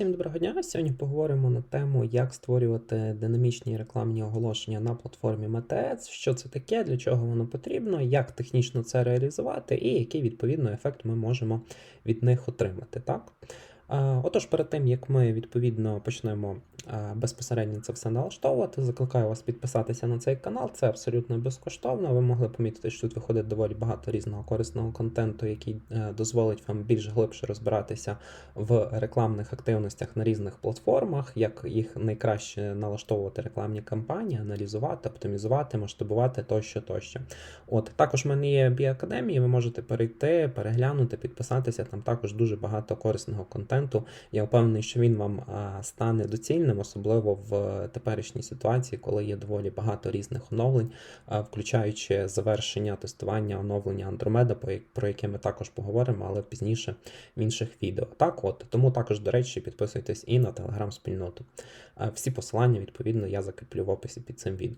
Всім доброго дня! Сьогодні поговоримо на тему, як створювати динамічні рекламні оголошення на платформі MetaAds, що це таке, для чого воно потрібно, як технічно це реалізувати, і який відповідно ефект ми можемо від них отримати. Так? Отож, перед тим як ми відповідно почнемо безпосередньо це все налаштовувати, закликаю вас підписатися на цей канал. Це абсолютно безкоштовно. Ви могли помітити, що тут виходить доволі багато різного корисного контенту, який е, дозволить вам більш глибше розбиратися в рекламних активностях на різних платформах, як їх найкраще налаштовувати рекламні кампанії, аналізувати, оптимізувати, масштабувати тощо, тощо. От також в мене є біакадемії, ви можете перейти, переглянути, підписатися. Там також дуже багато корисного контенту. Я впевнений, що він вам стане доцільним, особливо в теперішній ситуації, коли є доволі багато різних оновлень, включаючи завершення тестування оновлення як- про яке ми також поговоримо, але пізніше в інших відео. Так, от тому також, до речі, підписуйтесь і на телеграм-спільноту. Всі посилання, відповідно, я закріплю в описі під цим відео.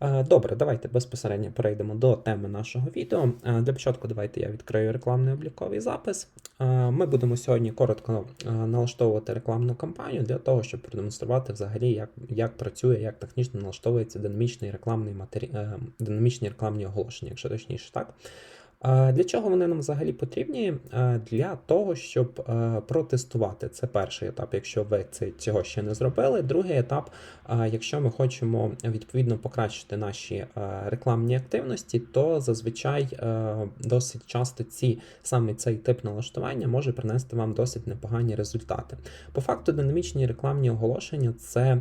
Е, Добре, давайте безпосередньо перейдемо до теми нашого відео. Е, Для початку давайте я відкрию рекламний обліковий запис. Е, Ми будемо сьогодні коротко налаштовувати рекламну кампанію для того, щоб продемонструвати взагалі, як, як працює, як технічно налаштовується динамічний рекламний матері... динамічні рекламні оголошення, якщо точніше так. Для чого вони нам взагалі потрібні? Для того, щоб е, протестувати. Це перший етап, якщо ви це, цього ще не зробили. Другий етап, якщо ми хочемо відповідно покращити наші е, рекламні активності, то зазвичай е, досить часто ці саме цей тип налаштування може принести вам досить непогані результати. По факту, динамічні рекламні оголошення це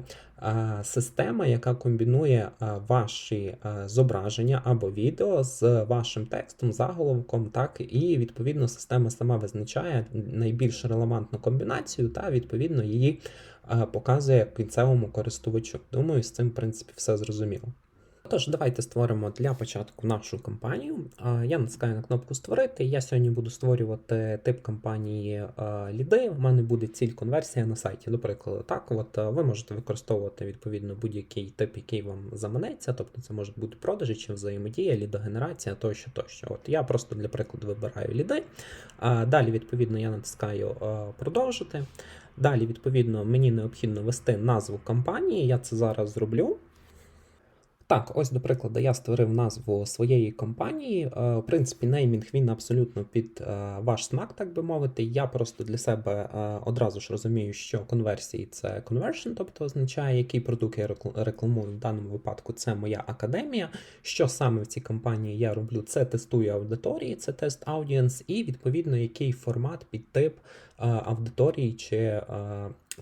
система, яка комбінує ваші зображення або відео з вашим текстом, заголовком, так і відповідно система сама визначає найбільш релевантну комбінацію та відповідно її показує кінцевому користувачу. Думаю, з цим в принципі все зрозуміло. Тож, давайте створимо для початку нашу кампанію. Я натискаю на кнопку Створити. Я сьогодні буду створювати тип кампанії а, ліди. У мене буде ціль конверсія на сайті. До прикладу, так, от ви можете використовувати відповідно будь-який тип, який вам заманеться. Тобто це можуть бути продажі чи взаємодія, лідогенерація тощо, тощо. От я просто для прикладу вибираю ліди. Далі, відповідно, я натискаю продовжити. Далі, відповідно, мені необхідно ввести назву кампанії. Я це зараз зроблю. Так, ось до прикладу, я створив назву своєї компанії. Е, В принципі, неймінг він абсолютно під е, ваш смак, так би мовити. Я просто для себе е, одразу ж розумію, що конверсії це conversion, тобто означає, який продукт я рекламую. В даному випадку це моя академія. Що саме в цій компанії я роблю? Це тестую аудиторії, це тест аудієнс, і відповідно який формат під тип аудиторії чи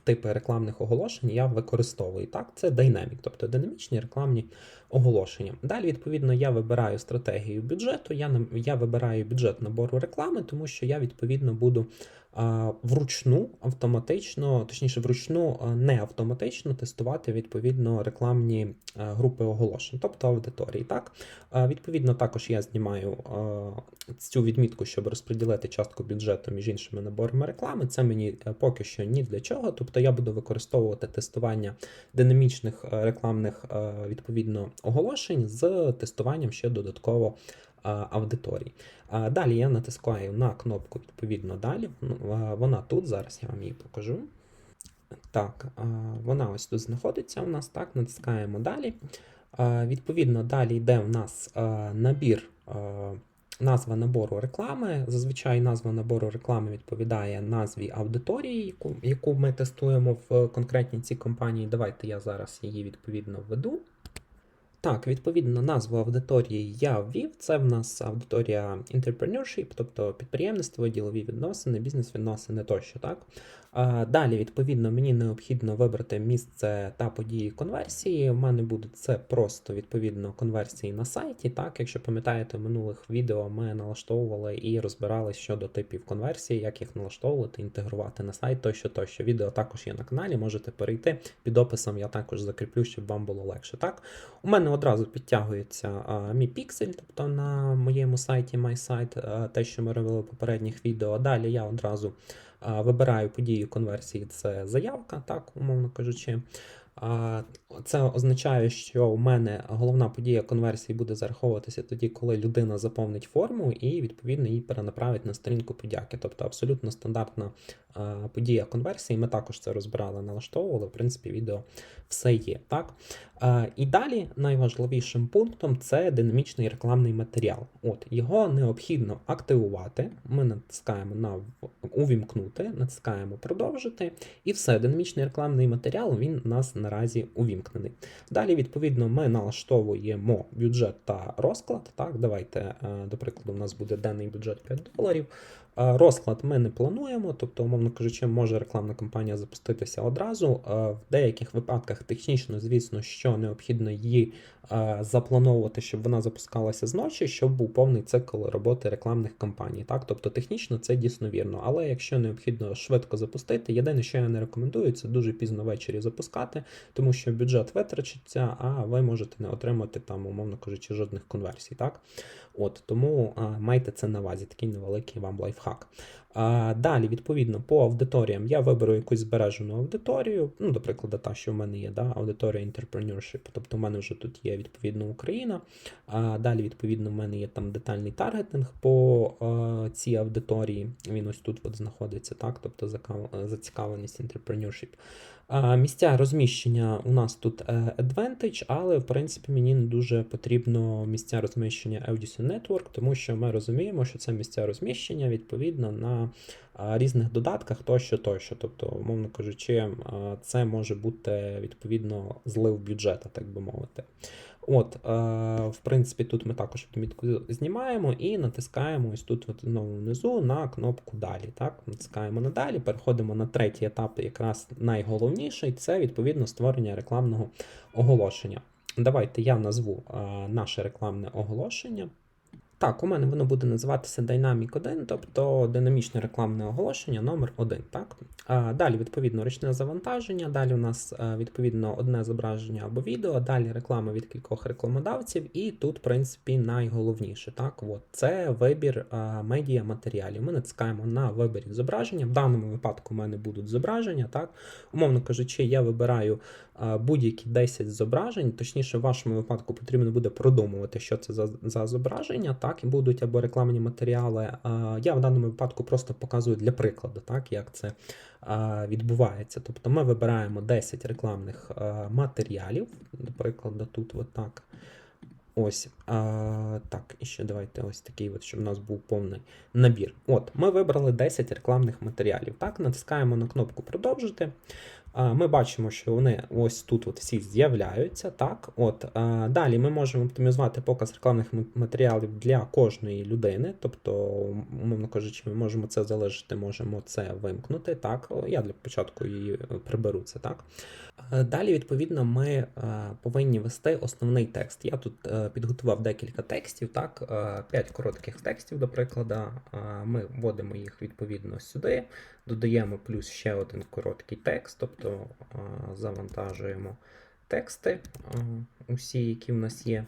типи рекламних оголошень я використовую. Так, це Dynamic, тобто динамічні рекламні оголошення. Далі, відповідно, я вибираю стратегію бюджету, я, я вибираю бюджет набору реклами, тому що я відповідно буду а, вручну автоматично, точніше, вручну а, не автоматично тестувати відповідно рекламні а, групи оголошень, тобто аудиторії. Так? А, відповідно, також я знімаю а, цю відмітку, щоб розподілити частку бюджету між іншими наборами реклами. Це мені е, поки що ні для чого. Тобто я буду використовувати тестування динамічних е, рекламних е, відповідно оголошень з тестуванням ще додатково аудиторій. Далі я натискаю на кнопку відповідно далі. Вона тут, зараз я вам її покажу. Так, вона ось тут знаходиться у нас. Так, натискаємо далі. Відповідно, далі йде в нас набір. Назва набору реклами. Зазвичай назва набору реклами відповідає назві аудиторії, яку, яку ми тестуємо в конкретній цій компанії. Давайте я зараз її відповідно введу. Так, відповідно, назву аудиторії я ввів. Це в нас аудиторія entrepreneurship, тобто підприємництво, ділові відносини, бізнес-відносини тощо. Так? Далі, відповідно, мені необхідно вибрати місце та події конверсії. У мене буде це просто відповідно конверсії на сайті. Так, якщо пам'ятаєте, в минулих відео ми налаштовували і розбирали щодо типів конверсії, як їх налаштовувати, інтегрувати на сайт тощо, тощо. Відео також є на каналі, можете перейти. Під описом я також закріплю, щоб вам було легше. Так, у мене одразу підтягується а, мій піксель, тобто на моєму сайті MySite, те, що ми робили в попередніх відео. Далі я одразу вибираю подію конверсії, це заявка, так, умовно кажучи. Це означає, що у мене головна подія конверсії буде зараховуватися тоді, коли людина заповнить форму і відповідно її перенаправить на сторінку подяки. Тобто абсолютно стандартна подія конверсії. Ми також це розбирали, налаштовували. В принципі, відео все є. Так? І далі найважливішим пунктом це динамічний рекламний матеріал. От Його необхідно активувати. Ми натискаємо на увімкнути, натискаємо продовжити, і все, динамічний рекламний матеріал він нас наразі увімкнений. Далі, відповідно, ми налаштовуємо бюджет та розклад. Так, давайте, е, до прикладу, у нас буде денний бюджет 5 доларів. Розклад ми не плануємо, тобто, умовно кажучи, може рекламна кампанія запуститися одразу. В деяких випадках технічно, звісно, що необхідно її заплановувати, щоб вона запускалася зночі, щоб був повний цикл роботи рекламних кампаній. Так, тобто технічно це дійсно вірно. Але якщо необхідно швидко запустити, єдине, що я не рекомендую, це дуже пізно ввечері запускати, тому що бюджет витрачиться, а ви можете не отримати там, умовно кажучи, жодних конверсій. Так, от тому майте це на увазі, такий невеликий вам лайфхак. А, далі, відповідно, по аудиторіям я виберу якусь збережену аудиторію. Ну, до прикладу, та, що в мене є, да, аудиторія entrepreneurship. Тобто, в мене вже тут є відповідно Україна. А, далі, відповідно, в мене є там детальний таргетинг по а, цій аудиторії. Він ось тут от знаходиться, так, тобто зацікавленість entrepreneurship. Місця розміщення у нас тут е, Advantage, але в принципі мені не дуже потрібно місця розміщення Audition Network, тому що ми розуміємо, що це місця розміщення відповідно на різних додатках тощо, тощо. Тобто, умовно кажучи, це може бути відповідно злив бюджету, так би мовити. От, е, в принципі, тут ми також відмітку знімаємо і натискаємо ось тут от знову внизу на кнопку Далі. Так? Натискаємо на далі, переходимо на третій етап, якраз найголовніший це відповідно створення рекламного оголошення. Давайте я назву е, наше рекламне оголошення. Так, у мене воно буде називатися Dynamic 1, тобто динамічне рекламне оголошення номер 1 Так? Далі, відповідно, ручне завантаження. Далі у нас е, відповідно одне зображення або відео, далі реклама від кількох рекламодавців, і тут, в принципі, найголовніше. Так? От, це вибір е, медіа матеріалів. Ми натискаємо на вибір зображення. В даному випадку у мене будуть зображення. Так? Умовно кажучи, я вибираю е, будь-які 10 зображень, точніше, в вашому випадку потрібно буде продумувати, що це за, за зображення, так, і будуть або рекламні матеріали. Я в даному випадку просто показую для прикладу, так, як це відбувається. Тобто ми вибираємо 10 рекламних матеріалів, до тут отак. Ось, а, так, і ще давайте ось такий, от, щоб у нас був повний набір. От, ми вибрали 10 рекламних матеріалів. Так, натискаємо на кнопку продовжити. Ми бачимо, що вони ось тут от всі з'являються. Так, от далі ми можемо оптимізувати показ рекламних матеріалів для кожної людини. Тобто, умовно кажучи, ми можемо це залежати, можемо це вимкнути. Так, я для початку її е, приберу це так. Далі, відповідно, ми е, повинні вести основний текст. Я тут е, підготував декілька текстів, так, 5 коротких текстів, до прикладу. Ми вводимо їх відповідно сюди, додаємо плюс ще один короткий текст, тобто завантажуємо тексти, усі, які в нас є.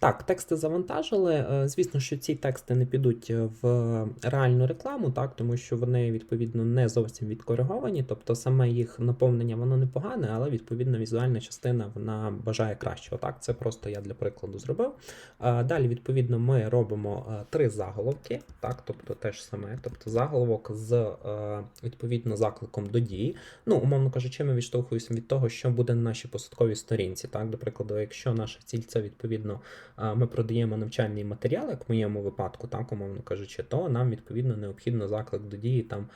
Так, тексти завантажили. Е, Звісно, що ці тексти не підуть в реальну рекламу, так, тому що вони відповідно не зовсім відкориговані, тобто саме їх наповнення воно непогане, але відповідно візуальна частина вона бажає кращого. Так, це просто я для прикладу зробив. Е, Далі, відповідно, ми робимо е, три заголовки, так, тобто те ж саме, тобто заголовок з е, відповідно закликом до дії. Ну, умовно кажучи, ми відштовхуємося від того, що буде на нашій посадковій сторінці. Так, до прикладу, якщо наша ціль це відповідно ми продаємо навчальний матеріал, як в моєму випадку, так, умовно кажучи, то нам відповідно необхідно заклик до дії там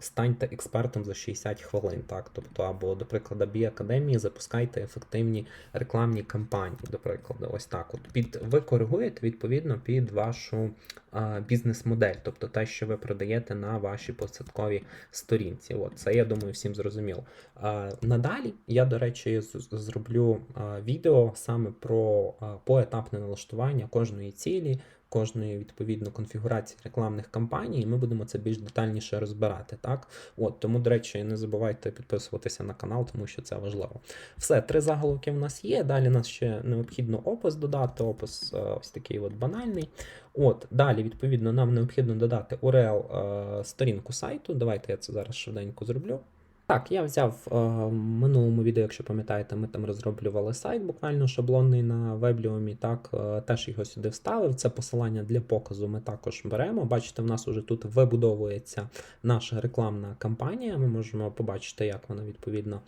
станьте експертом за 60 хвилин. Так, тобто, або, до прикладу, біакадемії запускайте ефективні рекламні кампанії. До прикладу, ось так. От під ви коригуєте відповідно під вашу бізнес-модель, тобто те, що ви продаєте на вашій посадковій сторінці. От це я думаю, всім зрозуміло. Надалі я, до речі, зроблю відео саме про поетапне налаштування кожної цілі, кожної відповідно конфігурації рекламних кампаній. і Ми будемо це більш детальніше розбирати. Так, от тому, до речі, не забувайте підписуватися на канал, тому що це важливо. Все, три заголовки в нас є. Далі нас ще необхідно опис додати. Опис е, ось такий от банальний. От, далі, відповідно, нам необхідно додати URL е, сторінку сайту. Давайте я це зараз швиденько зроблю. Так, я взяв е, в минулому відео, якщо пам'ятаєте, ми там розроблювали сайт буквально шаблонний на Вебліумі. Так, е, теж його сюди вставив. Це посилання для показу ми також беремо. Бачите, в нас уже тут вибудовується наша рекламна кампанія. Ми можемо побачити, як вона відповідно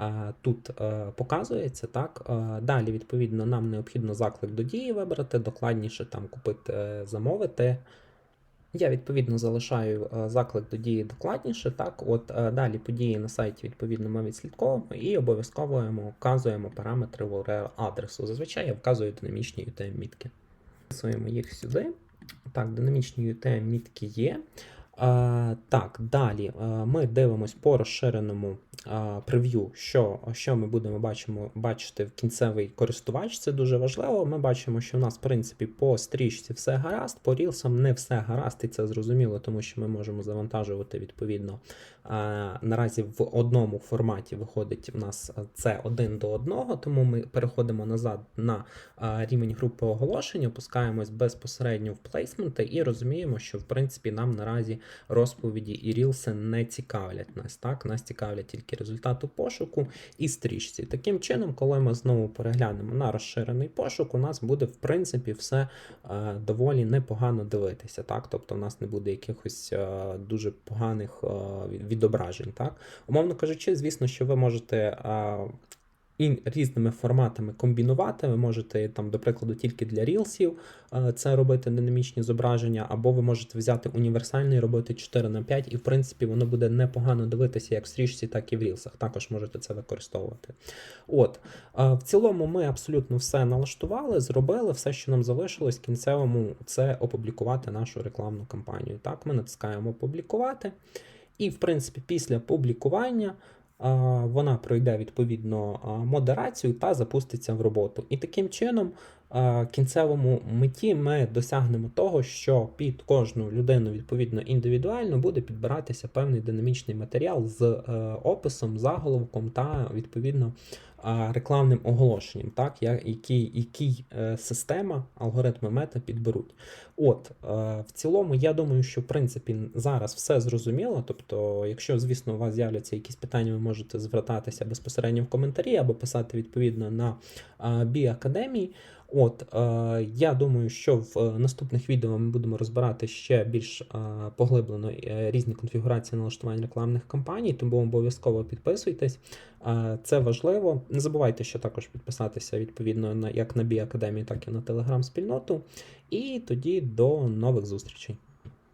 е, тут показується. Так, далі, відповідно, нам необхідно заклик до дії вибрати, докладніше там купити, замовити. Я відповідно залишаю е, заклик до дії докладніше. Так, от е, далі події на сайті відповідно ми відслідковуємо і обов'язково вказуємо параметри URL адресу. Зазвичай я вказую динамічні UTM-мітки. Вписуємо їх сюди. Так, динамічні UTM-мітки є. Е, так, далі ми дивимось по розширеному прев'ю, що, що ми будемо бачимо, бачити в кінцевий користувач. Це дуже важливо. Ми бачимо, що в нас, в принципі, по стрічці все гаразд, по рілсам не все гаразд, і це зрозуміло, тому що ми можемо завантажувати відповідно. Наразі в одному форматі виходить в нас це один до одного, тому ми переходимо назад на рівень групи оголошень, опускаємось безпосередньо в плейсменти і розуміємо, що в принципі нам наразі розповіді і рілси не цікавлять нас. Так, нас цікавлять тільки результату пошуку і стрічці. Таким чином, коли ми знову переглянемо на розширений пошук, у нас буде в принципі все е, доволі непогано дивитися. Так, тобто, у нас не буде якихось е, дуже поганих е, відображень. Так, умовно кажучи, звісно, що ви можете. е, і різними форматами комбінувати. Ви можете там, до прикладу, тільки для рілсів е, це робити динамічні зображення, або ви можете взяти універсальний, робити 4 на 5, і в принципі воно буде непогано дивитися як в стрічці, так і в рілсах. Також можете це використовувати. От е, в цілому, ми абсолютно все налаштували, зробили. Все, що нам залишилось, в кінцевому це опублікувати нашу рекламну кампанію. Так, ми натискаємо опублікувати. І, в принципі, після публікування вона пройде відповідно модерацію та запуститься в роботу. І таким чином, кінцевому меті ми досягнемо того, що під кожну людину відповідно індивідуально буде підбиратися певний динамічний матеріал з е, описом, заголовком та відповідно рекламним оголошенням, так, який, який е, система, алгоритми мета підберуть. От, е, в цілому, я думаю, що в принципі зараз все зрозуміло. Тобто, якщо, звісно, у вас з'являться якісь питання, ви можете звертатися безпосередньо в коментарі або писати відповідно на Бі Академії. От, е, я думаю, що в е, наступних відео ми будемо розбирати ще більш е, поглиблено різні конфігурації налаштувань рекламних кампаній, тому обов'язково підписуйтесь. Це важливо. Не забувайте, що також підписатися відповідно на як на Бі Академії, так і на телеграм-спільноту. І тоді до нових зустрічей.